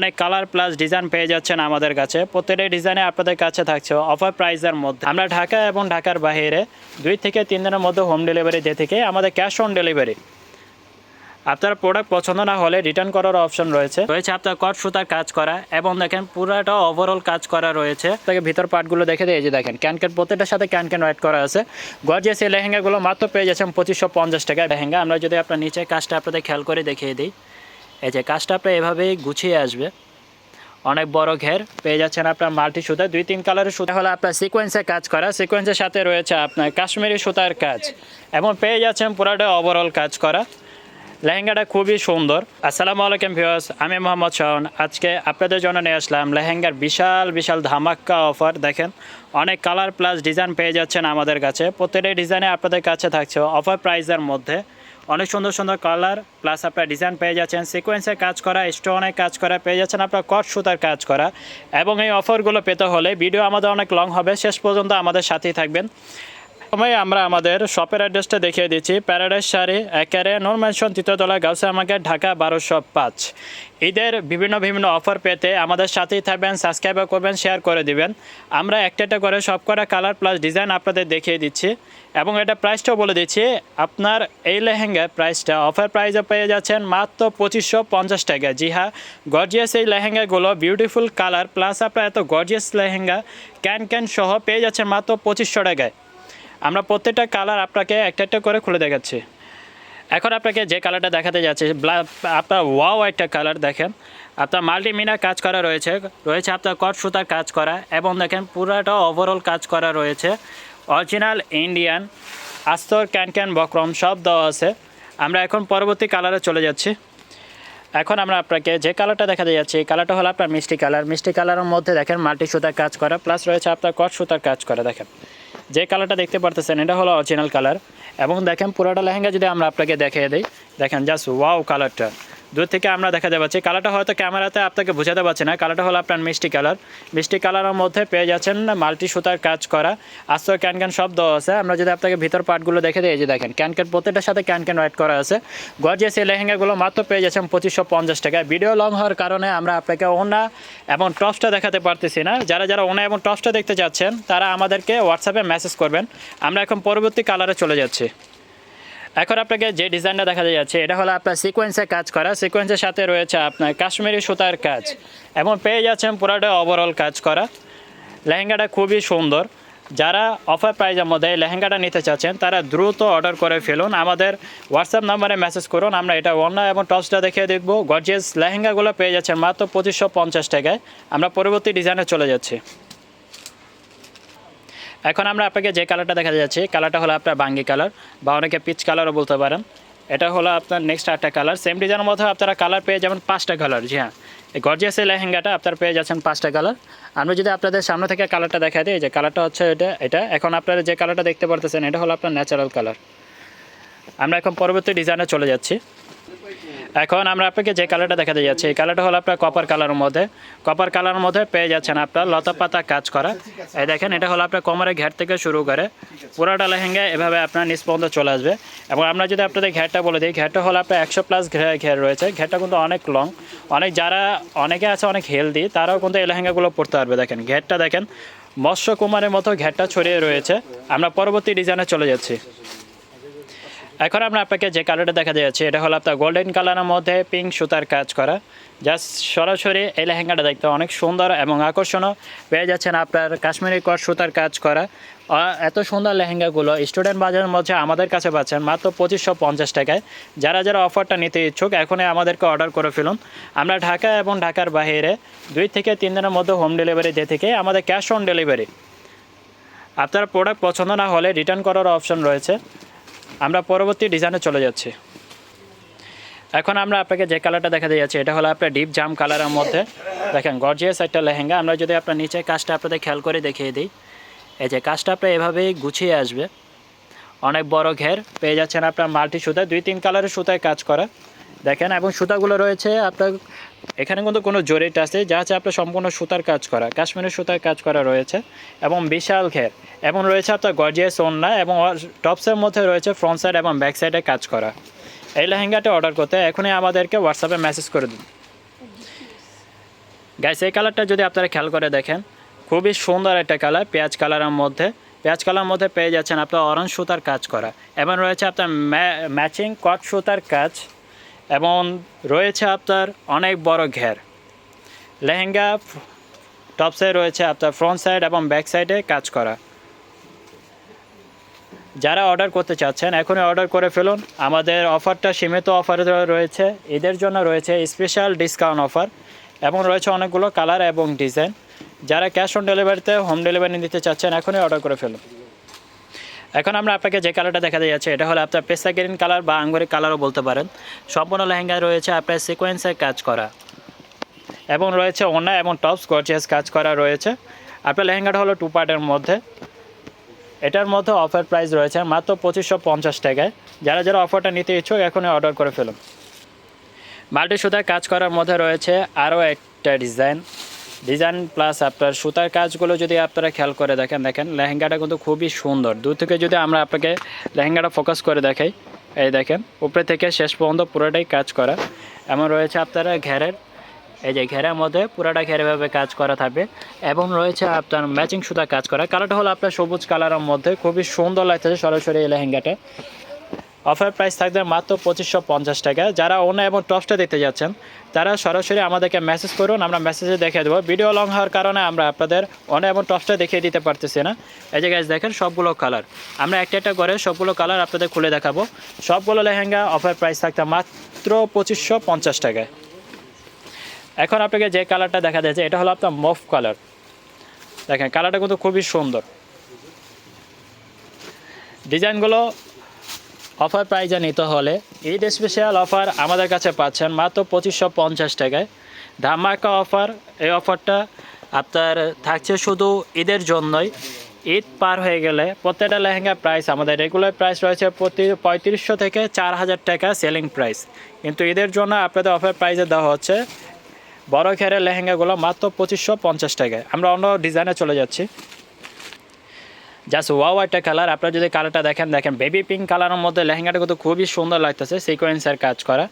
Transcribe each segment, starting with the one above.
অনেক colour plus design পেয়ে যাচ্ছেন আমাদের কাছে। প্রত্যেকটা ডিজাইনে আপনাদের কাছে থাকছে অফার প্রাইসের মধ্যে। আমরা ঢাকা এবং ঢাকার বাইরে দুই থেকে তিন দিনের মধ্যে হোম ডেলিভারি দিয়ে থেকে আমাদের ক্যাশ অন ডেলিভারি আপনার প্রোডাক্ট পছন্দ না হলে রিটার্ন করার অপশন রয়েছে। রয়েছে আপনার কট সুতার কাজ করা এবং দেখেন পুরাটা ওভারঅল কাজ করা রয়েছে। তাকে ভিতর পার্টগুলো দেখে দিয়ে যে দেখেন ক্যান ক্যান প্রত্যেকটার সাথে ক্যান ক্যান রাইড করা আছে। গর্জিয়াস এই লেহেঙ্গাগুলো মাত্র পেয়ে যাচ্ছেন পঁচিশশো পঞ্চাশ টাকায়। লেহেঙ্গা, আমরা যদি আপনার নিচে কাজটা আপনাদের খেয়াল করে দেখিয়ে দিই। এই যে কাজটা আপনার এভাবেই গুছিয়ে আসবে। অনেক বড় ঘের, পেয়ে যাচ্ছেন আপনার মাল্টি সুতা, দুই তিন কালারের সুতা। হলো আপনার সিকোয়েন্সে কাজ করা সিকোয়েন্সের সাথে রয়েছে আপনার কাশ্মীরি সুতার কাজ। এবং পেয়ে যাচ্ছেন পুরাটা ওভারঅল কাজ করা। লেহেঙ্গাটা খুবই সুন্দর। আসসালামু আলাইকুম ভিউয়ার্স আমি মোহাম্মদ শাহন আজকে আপনাদের জন্য নিয়ে আসলাম লেহেঙ্গার বিশাল বিশাল ধামাক্কা অফার দেখেন। অনেক কালার প্লাস ডিজাইন পেয়ে যাচ্ছেন আমাদের কাছে। প্রত্যেকটা ডিজাইনে আপনাদের কাছে থাকছে অফার প্রাইসের মধ্যে। অনেক সুন্দর সুন্দর কালার প্লাস আপনার ডিজাইন পেয়ে যাচ্ছেন সিকোয়েন্সের কাজ করা স্টোনের কাজ করা, পেয়ে যাচ্ছেন আপনার কট সুতার কাজ করা। এবং এই অফারগুলো পেতে হলে ভিডিও আমাদের অনেক লং হবে, শেষ পর্যন্ত আমাদের সাথেই থাকবেন। সময় আমরা আমাদের শপের অ্যাড্রেসটা দেখিয়ে দিচ্ছি। প্যারাডাইস শাড়ি একেরে নূর ম্যানশন তৃতীয়তলা গাউসে আমাকে ঢাকা, বারোশো পাঁচ। ঈদের বিভিন্ন বিভিন্ন অফার পেতে আমাদের সাথেই থাকবেন সাবস্ক্রাইব করবেন শেয়ার করে দিবেন। আমরা একটা একটা করে সব কটা কালার প্লাস ডিজাইন আপনাদের দেখিয়ে দিচ্ছি। এবং এটা প্রাইসটাও বলে দিচ্ছি, আপনার এই লেহেঙ্গার প্রাইসটা অফার প্রাইসে পেয়ে যাচ্ছেন মাত্র পঁচিশশো পঞ্চাশ টাকা। জি হ্যাঁ গর্জিয়াস এই লেহেঙ্গাগুলো বিউটিফুল কালার প্লাস আপনার এত গর্জিয়াস লেহেঙ্গা ক্যান ক্যান সহ পেয়ে যাচ্ছেন মাত্র পঁচিশশো টাকায়। আমরা প্রত্যেকটা কালার আপনাকে একটা একটা করে খুলে দেখাচ্ছি। এখন আপনাকে যে কালারটা দেখাতে যাচ্ছে আপনার ওয়াও একটা কালার দেখেন। আপনার মাল্টিমিনা কাজ করা রয়েছে রয়েছে আপনার কট সুতার কাজ করা এবং দেখেন পুরাটা ওভারঅল কাজ করা রয়েছে। অরিজিনাল ইন্ডিয়ান আস্তর ক্যান ক্যান বক্রম সব দেওয়া আছে। আমরা এখন পরবর্তী কালারে চলে যাচ্ছি। এখন আমরা আপনাকে যে কালারটা দেখাতে যাচ্ছি, এই কালারটা হলো আপনার মিষ্টি কালার মিষ্টি কালারের মধ্যে দেখেন মাল্টি সুতার কাজ করা প্লাস রয়েছে আপনার কট সুতার কাজ করা, দেখেন। যে কালারটা দেখতে পারতেছেন, এটা হলো অরিজিনাল কালার এবং দেখেন পুরোটা লেহেঙ্গা যদি আমরা আপনাকে দেখিয়ে দিই, দেখেন জাস্ট ওয়াও কালারটা দূর থেকে আমরা দেখাতে পাচ্ছি কালারটা হয়তো ক্যামেরাতে আপনাকে বোঝাতে পারছি না। কালারটা হলো আপনার মিষ্টি কালার মিষ্টি কালারের মধ্যে পেয়ে যাচ্ছেন মাল্টি সুতার কাজ করা। আস্তর ক্যান ক্যান সব দেওয়া আছে। আমরা যদি আপনাকে ভিতর পার্টগুলো দেখে দিই যে দেখেন, ক্যান ক্যান প্রত্যেকটার সাথে ক্যান ক্যান রাইড করা আছে। গর্জিয়াস এই লেহেঙ্গাগুলো মাত্র পেয়ে যাচ্ছেন পঁচিশশো পঞ্চাশ টাকায়। ভিডিও লং হওয়ার কারণে আমরা আপনাকে ওনা এবং টপসটা দেখাতে পারতেছি না। যারা যারা ওনা এবং টপসটা দেখতে চাচ্ছেন তারা আমাদেরকে হোয়াটসঅ্যাপে মেসেজ করবেন। আমরা এখন পরবর্তী কালারে চলে যাচ্ছি। এখন আপনাকে যে ডিজাইনটা দেখা যাচ্ছে, এটা হলো আপনার সিকোয়েন্সে কাজ করা। সিকোয়েন্সের সাথে রয়েছে আপনার কাশ্মীরি সুতার কাজ। এবং পেয়ে যাচ্ছেন পুরোটা ওভারঅল কাজ করা। লেহেঙ্গাটা খুবই সুন্দর। যারা অফার প্রাইজের মধ্যে এই লেহেঙ্গাটা নিতে চাচ্ছেন, তারা দ্রুত অর্ডার করে ফেলুন। আমাদের হোয়াটসঅ্যাপ নাম্বারে মেসেজ করুন। আমরা এটা ওনা এবং টপসটা দেখিয়ে দেখব। গর্জিয়াস লেহেঙ্গাগুলো পেয়ে যাচ্ছেন মাত্র পঁচিশশো পঞ্চাশ টাকায়। আমরা পরবর্তী ডিজাইনে চলে যাচ্ছি। এখন আমরা আপনাকে যে কালারটা দেখা যাচ্ছে কালারটা হলো আপনার বাঙ্গি কালার বা অনেকে পিচ কালারও বলতে পারেন। এটা হলো আপনার নেক্সট একটা কালার সেম ডিজাইনের মধ্যে আপনারা কালার পেয়ে যাবেন পাঁচটা কালার জি হ্যাঁ। এই গর্জিয়াস এই লেহেঙ্গাটা আপনারা পেয়ে যাচ্ছেন পাঁচটা কালার আমরা যদি আপনাদের সামনে থেকে কালারটা দেখা দিই যে কালারটা হচ্ছে এটা এটা এখন আপনারা যে কালারটা দেখতে পারতেছেন, এটা হলো আপনার ন্যাচারাল কালার আমরা এখন পরবর্তী ডিজাইনে চলে যাচ্ছি। এখন আমরা আপনাকে যে কালারটা দেখাতে যাচ্ছি, এই কালারটা হলো আপনার কপার কালারের মধ্যে। কপার কালারের মধ্যে পেয়ে যাচ্ছেন আপনার লতা পাতা কাজ করা। এই দেখেন, এটা হলো আপনার কোমরের ঘের থেকে শুরু করে পুরোটা লেহেঙ্গা এভাবে আপনার নিচ পর্যন্ত চলে আসবে। এবং আমরা যদি আপনাদের ঘেরটা বলে দিই, ঘেরটা হলো আপনার একশো প্লাস ঘের রয়েছে। ঘেরটা কিন্তু অনেক লং অনেক যারা, অনেকে আছে অনেক হেলদি তারাও কিন্তু এই লেহেঙ্গাগুলো পরতে পারবে। দেখেন, ঘেরটা দেখেন, মৎস্য কুমারের মতো ঘেরটা ছড়িয়ে রয়েছে। আমরা পরবর্তী ডিজাইনে চলে যাচ্ছি। এখন আমরা আপনাকে যে কালারটা দেখা যাচ্ছে, এটা হলো আপনার গোল্ডেন কালারের মধ্যে পিঙ্ক সুতার কাজ করা। জাস্ট সরাসরি এই লেহেঙ্গাটা দেখতে অনেক সুন্দর এবং আকর্ষণও পেয়ে যাচ্ছেন আপনার কাশ্মীরি কট সুতার কাজ করা। এত সুন্দর লেহেঙ্গাগুলো স্টুডেন্ট বাজারের মধ্যে আমাদের কাছে পাচ্ছেন মাত্র পঁচিশশো পঞ্চাশ টাকায়। যারা যারা অফারটা নিতে ইচ্ছুক, এখনই আমাদেরকে অর্ডার করে ফেলুন। আমরা ঢাকা এবং ঢাকার বাইরে দুই থেকে তিন দিনের মধ্যে হোম ডেলিভারি দিয়ে থেকে আমাদের ক্যাশ অন ডেলিভারি আপনার প্রোডাক্ট পছন্দ না হলে রিটার্ন করার অপশন রয়েছে। আমরা পরবর্তী ডিজাইনে চলে যাচ্ছি। এখন আমরা আপনাকে যে কালারটা দেখা যাচ্ছে, এটা হলো আপনার ডিপ জাম কালারের মধ্যে। দেখেন গর্জিয়াস একটা লেহেঙ্গা। আমরা যদি আপনার নিচে কাজটা আপনাদের খেয়াল করে দেখিয়ে দিই, এই যে কাজটা আপনার এভাবেই গুছিয়ে আসবে। অনেক বড় ঘের, পেয়ে যাচ্ছেন আপনার মাল্টি সুতা। দুই, তিন কালারের সুতায় কাজ করা। দেখেন, এবং সুতাগুলো রয়েছে আপনার এখানে কিন্তু কোনো জরিট আছে যা আছে আপনার সম্পূর্ণ সুতার কাজ করা, কাশ্মীরের সুতার কাজ করা রয়েছে, এবং বিশাল ঘের, এবং রয়েছে আপনার গর্জিয়াস ওন্না এবং টপসের মধ্যে রয়েছে ফ্রন্ট সাইড এবং ব্যাক সাইডে কাজ করা। এই লেহেঙ্গাটা অর্ডার করতে এখনই আমাদেরকে হোয়াটসঅ্যাপে মেসেজ করে দিন। গাইস এই কালারটা যদি আপনারা খেয়াল করে দেখেন, খুবই সুন্দর একটা কালার পেঁয়াজ কালারের মধ্যে। পেঁয়াজ কালার মধ্যে পেয়ে যাচ্ছেন আপনার অরেঞ্জ সুতার কাজ করা, এবং রয়েছে আপনার ম্যাচিং কট সুতার কাজ। এবং রয়েছে আপনার অনেক বড় ঘের। লেহেঙ্গা টপ সাইড রয়েছে আপনার ফ্রন্ট সাইড এবং ব্যাক সাইডে কাজ করা। যারা অর্ডার করতে চাচ্ছেন, এখনই অর্ডার করে ফেলুন। আমাদের অফারটা সীমিত অফারে রয়েছে। এদের জন্য রয়েছে স্পেশাল ডিসকাউন্ট অফার এবং রয়েছে অনেকগুলো কালার এবং ডিজাইন যারা ক্যাশ অন ডেলিভারিতে হোম ডেলিভারি দিতে চাচ্ছেন, এখনই অর্ডার করে ফেলুন। এখন আমরা আপনাকে যে কালারটা দেখা যাচ্ছে, এটা হলো আপনার পেস্তা গ্রিন কালার বা আঙ্গুরের কালারও বলতে পারেন। সম্পূর্ণ লেহেঙ্গায় রয়েছে আপনার সিকোয়েন্সের কাজ করা। এবং রয়েছে ওনা এবং টপস গর্জিয়াস কাজ করা রয়েছে। আপনার লেহেঙ্গাটা হলো টু পার্টের মধ্যে। এটার মধ্যে অফার প্রাইস রয়েছে মাত্র পঁচিশশো পঞ্চাশ টাকায়। যারা যারা অফারটা নিতে ইচ্ছুক, এখনই অর্ডার করে ফেলুন। মাল্টি সুতার কাজ করার মধ্যে রয়েছে আরও একটা ডিজাইন ডিজাইন প্লাস আপনার সুতার কাজগুলো যদি আপনারা খেয়াল করে দেখেন দেখেন লেহেঙ্গাটা কিন্তু খুবই সুন্দর। দূর থেকে যদি আমরা আপনাকে লেহেঙ্গাটা ফোকাস করে দেখাই, এই দেখেন, উপরে থেকে শেষ পর্যন্ত পুরোটাই কাজ করা। এমন রয়েছে আপনারা ঘেরের, এই যে ঘেরের মধ্যে পুরোটা ঘেরেভাবে কাজ করা থাকবে। এবং রয়েছে আপনার ম্যাচিং সুতা কাজ করা। কালারটা হলো আপনার সবুজ কালারের মধ্যে। খুবই সুন্দর লাগতেছে সরাসরি এই লেহেঙ্গাটা। অফার প্রাইস থাকবে মাত্র পঁচিশশো পঞ্চাশ টাকা। যারা ওনা এবং টপসটা দেখতে যাচ্ছেন, তারা সরাসরি আমাদেরকে মেসেজ করুন, আমরা মেসেজে দেখিয়ে দেবো। ভিডিও লং হওয়ার কারণে আমরা আপনাদের ওনা এবং টপসটা দেখিয়ে দিতে পারতেছি না। এই যে গাছ দেখেন, সবগুলো কালার আমরা একটা একটা করে সবগুলো কালার আপনাদের খুলে দেখাবো। সবগুলো লেহেঙ্গা অফার প্রাইস থাকতে মাত্র পঁচিশশো পঞ্চাশ টাকায়। এখন আপনাকে যে কালারটা দেখা যাচ্ছে, এটা হলো আপনার মফ কালার দেখেন কালারটা কিন্তু খুবই সুন্দর। ডিজাইনগুলো অফার প্রাইজে নিতে হলে ঈদ স্পেশাল অফার আমাদের কাছে পাচ্ছেন মাত্র পঁচিশশো পঞ্চাশ টাকায়। ধামাকা অফার, এই অফারটা আপনার থাকছে শুধু ঈদের জন্যই। ঈদ পার হয়ে গেলে প্রত্যেকটা লেহেঙ্গা প্রাইস আমাদের রেগুলার প্রাইস রয়েছে প্রতি পঁয়ত্রিশশো থেকে চার হাজার টাকা সেলিং প্রাইস কিন্তু ঈদের জন্য আপনাদের অফার প্রাইসে দেওয়া হচ্ছে বড় ঘেরের লেহেঙ্গাগুলো মাত্র পঁচিশশো পঞ্চাশ টাকায়। আমরা অন্য ডিজাইনে চলে যাচ্ছি। জাস্ট ওয়াও একটা কালার আপনারা যদি কালারটা দেখেন দেখেন বেবি পিঙ্ক কালারের মধ্যে লেহেঙ্গাটা কিন্তু খুবই সুন্দর লাগতেছে সিকোয়েন্সের কাজ করা।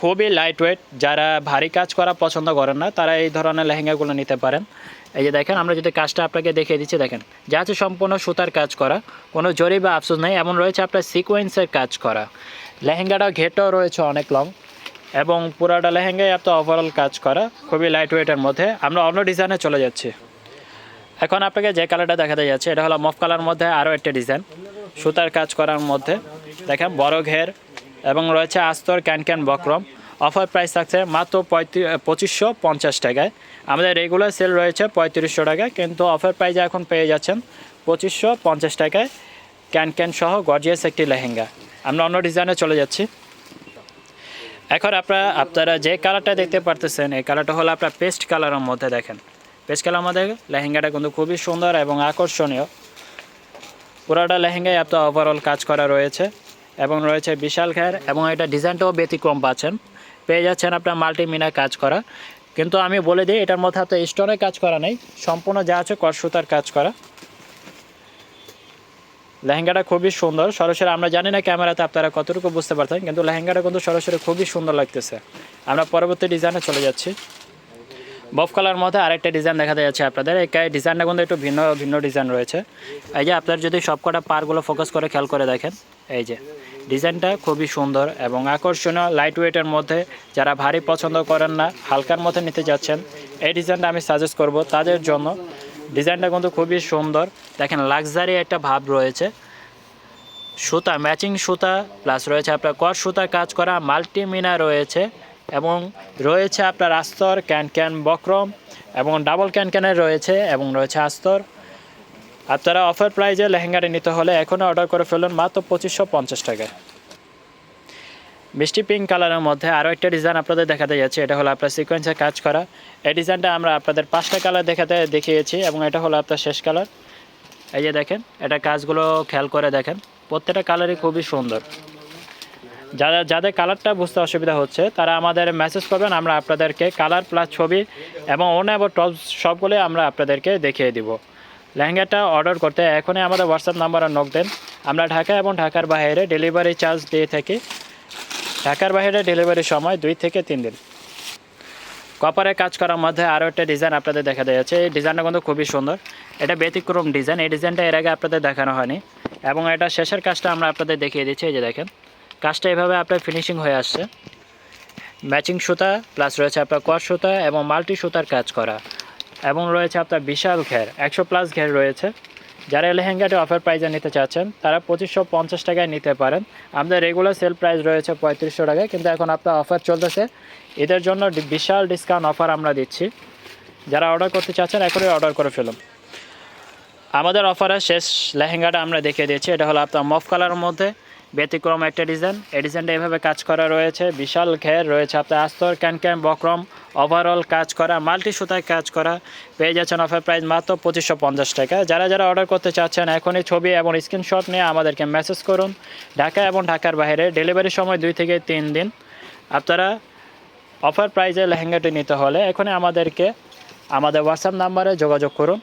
খুবই লাইট ওয়েট যারা ভারী কাজ করা পছন্দ করেন না, তারা এই ধরনের লেহেঙ্গাগুলো নিতে পারেন। এই যে দেখেন, আমরা যদি কাজটা আপনাকে দেখিয়ে দিচ্ছি, দেখেন যা আছে সম্পূর্ণ সুতার কাজ করা, কোনো জরি বা আফসোস নেই, এমন রয়েছে আপনার সিকোয়েন্সের কাজ করা। লেহেঙ্গাটা ঘেটও রয়েছে অনেক লং এবং পুরাটা লেহেঙ্গাই আপনার ওভারঅল কাজ করা, খুবই লাইট ওয়েটের মধ্যে। আমরা অন্য ডিজাইনে চলে যাচ্ছি। এখন আপনাকে যে কালারটা দেখাতে যাচ্ছে, এটা হলো মফ কালার মধ্যে আরও একটা ডিজাইন। সুতার কাজ করার মধ্যে। দেখেন, বড় ঘের এবং রয়েছে আস্তর can can buckram. Offer price থাকছে মাত্র পঁয়ত্রিশ পঁচিশশো পঞ্চাশ টাকায়। আমাদের রেগুলার সেল রয়েছে পঁয়ত্রিশশো টাকায়, কিন্তু অফার প্রাইসে এখন পেয়ে যাচ্ছেন পঁচিশশো পঞ্চাশ টাকায়। ক্যান ক্যান সহ গর্জিয়াস একটি লেহেঙ্গা। আমরা অন্য ডিজাইনে চলে যাচ্ছি। এখন আপনারা আপনারা যে কালারটা দেখতে পারতেছেন, এই কালারটা হলো আপনার পেস্ট কালারের মধ্যে দেখেন। কালার মধ্যে লেহেঙ্গাটা কিন্তু খুবই সুন্দর এবং আকর্ষণীয়। পুরাটা লেহেঙ্গায় এত ওভারঅল কাজ করা রয়েছে এবং রয়েছে বিশাল ঘের এবং এটা ডিজাইনটাও ব্যতিক্রম পাচ্ছেন। পেয়ে যাচ্ছেন আপনার মাল্টিমিনা কাজ করা। কিন্তু আমি বলে দিই, এটার মধ্যে আপনার স্টোনের কাজ করা নেই। সম্পূর্ণ যা আছে কট কাজ করা। লেহেঙ্গাটা খুবই সুন্দর। সরাসরি আমরা জানি না ক্যামেরাতে আপনারা কতটুকু বুঝতে পারতেন কিন্তু লেহেঙ্গাটা কিন্তু সরাসরি খুবই সুন্দর লাগতেছে। আমরা পরবর্তী ডিজাইনে চলে যাচ্ছি। বফ কালার মধ্যে আরেকটা ডিজাইন দেখা যাচ্ছে আপনাদের। এই ডিজাইনটা কিন্তু একটু ভিন্ন ভিন্ন ডিজাইন রয়েছে। এই যে আপনার যদি সবকটা পারগুলো ফোকাস করে খেয়াল করে দেখেন, এই যে ডিজাইনটা খুবই সুন্দর এবং আকর্ষণীয় লাইট ওয়েটের মধ্যে যারা ভারী পছন্দ করেন না, হালকার মধ্যে নিতে যাচ্ছেন, এই ডিজাইনটা আমি সাজেস্ট করব তাদের জন্য। ডিজাইনটা কিন্তু খুবই সুন্দর। দেখেন লাক্সারি একটা ভাব রয়েছে। সুতা ম্যাচিং সুতা প্লাস রয়েছে আপনার কট সুতা কাজ করা মাল্টিমিনা রয়েছে। এবং রয়েছে আপনার আস্তর, ক্যান ক্যান বক্রম এবং ডাবল ক্যান ক্যানের রয়েছে এবং রয়েছে আস্তর। আপনারা অফার প্রাইজে লেহেঙ্গাটি নিতে হলে এখনও অর্ডার করে ফেলুন মাত্র পঁচিশশো পঞ্চাশ টাকায়। মিষ্টি পিঙ্ক কালারের মধ্যে আরও একটা ডিজাইন আপনাদের দেখাতে যাচ্ছে, এটা হলো আপনার সিকোয়েন্সে কাজ করা। এই ডিজাইনটা আমরা আপনাদের পাঁচটা কালার দেখাতে দেখিয়েছি এবং এটা হলো আপনার শেষ কালার। এই যে দেখেন, এটা কাজগুলো খেয়াল করে দেখেন, প্রত্যেকটা কালারই খুবই সুন্দর। যারা, যাদের কালারটা বুঝতে অসুবিধা হচ্ছে, তারা আমাদের মেসেজ করবেন, আমরা আপনাদেরকে কালার প্লাস ছবি এবং অন্য এবং টপ সবগুলোই আমরা আপনাদেরকে দেখিয়ে দিব। লেহেঙ্গাটা অর্ডার করতে এখনই আমাদের হোয়াটসঅ্যাপ নাম্বারে নক দেন। আমরা ঢাকা এবং ঢাকার বাইরে ডেলিভারি চার্জ দিয়ে থাকি। ঢাকার বাইরে ডেলিভারির সময় দুই থেকে তিন দিন। কপারে কাজ করার মধ্যে আরও একটা ডিজাইন আপনাদের দেখা যাচ্ছে এই ডিজাইনটা কিন্তু খুবই সুন্দর। এটা ব্যতিক্রম ডিজাইন এই ডিজাইনটা এর আগে আপনাদের দেখানো হয়নি। এবং এটা শেষের কাজটা আমরা আপনাদের দেখিয়ে দিচ্ছি। এই যে দেখেন। কাজটা এভাবে আপনার ফিনিশিং হয়ে আসছে। ম্যাচিং সুতা প্লাস রয়েছে আপনার কর সুতা এবং মাল্টি সুতার কাজ করা। এবং রয়েছে আপনার বিশাল ঘের, একশো প্লাস ঘের রয়েছে। যারা লেহেঙ্গাটি অফার প্রাইজে নিতে চাচ্ছেন, তারা পঁচিশশো পঞ্চাশ টাকায় নিতে পারেন। আমাদের রেগুলার সেল প্রাইস রয়েছে পঁয়ত্রিশশো টাকায়, কিন্তু এখন আপনার অফার চলতেছে। এদের জন্য বিশাল ডিসকাউন্ট অফার আমরা দিচ্ছি। যারা অর্ডার করতে চাচ্ছেন, এখনই অর্ডার করে ফেলুন। আমাদের অফারের শেষ লেহেঙ্গাটা আমরা দেখিয়ে দিয়েছি এটা হলো আপনার মফ কালারের মধ্যে। ব্যতিক্রম একটা ডিজাইন এই ডিজাইনটা এভাবে কাজ করা রয়েছে। বিশাল ঘের রয়েছে। আপনার আস্তর, ক্যান ক্যান বক্রম ওভারঅল কাজ করা মাল্টি সুতায় কাজ করা। পেয়ে যাচ্ছেন অফার প্রাইস মাত্র পঁচিশশো পঞ্চাশ টাকা। যারা যারা অর্ডার করতে চাচ্ছেন, এখনই ছবি এবং স্ক্রিনশট নিয়ে আমাদেরকে মেসেজ করুন। ঢাকা এবং ঢাকার বাইরে ডেলিভারির সময় দুই থেকে তিন দিন। আপনারা অফার প্রাইজে লেহেঙ্গাটি নিতে হলে এখনই আমাদেরকে আমাদের হোয়াটসঅ্যাপ নাম্বারে যোগাযোগ করুন।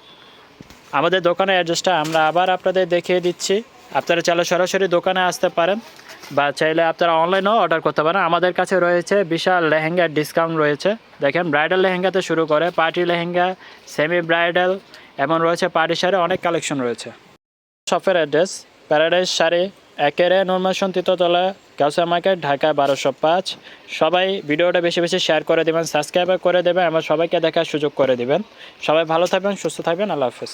আমাদের দোকানের অ্যাড্রেসটা আমরা আবার আপনাদের দেখিয়ে দিচ্ছি। আপনারা চাইলে সরাসরি দোকানে আসতে পারেন বা চাইলে আপনারা অনলাইনেও অর্ডার করতে পারেন। আমাদের কাছে রয়েছে বিশাল লেহেঙ্গার ডিসকাউন্ট রয়েছে। দেখেন ব্রাইডাল লেহেঙ্গাতে শুরু করে পার্টি লেহেঙ্গা সেমি ব্রাইডাল এমন রয়েছে পার্টি শাড়ি, অনেক কালেকশন রয়েছে। শপের অ্যাড্রেস প্যারাডাইস শাড়ি একেরে নর্মাসন তৃতীয়তলা কাউসা মার্কেট ঢাকা বারোশো পাঁচ। সবাই ভিডিওটা বেশি বেশি শেয়ার করে দেবেন সাবস্ক্রাইব করে দেবেন এবং সবাইকে দেখার সুযোগ করে দেবেন। সবাই ভালো থাকবেন, সুস্থ থাকবেন, আল্লাহ হাফেজ।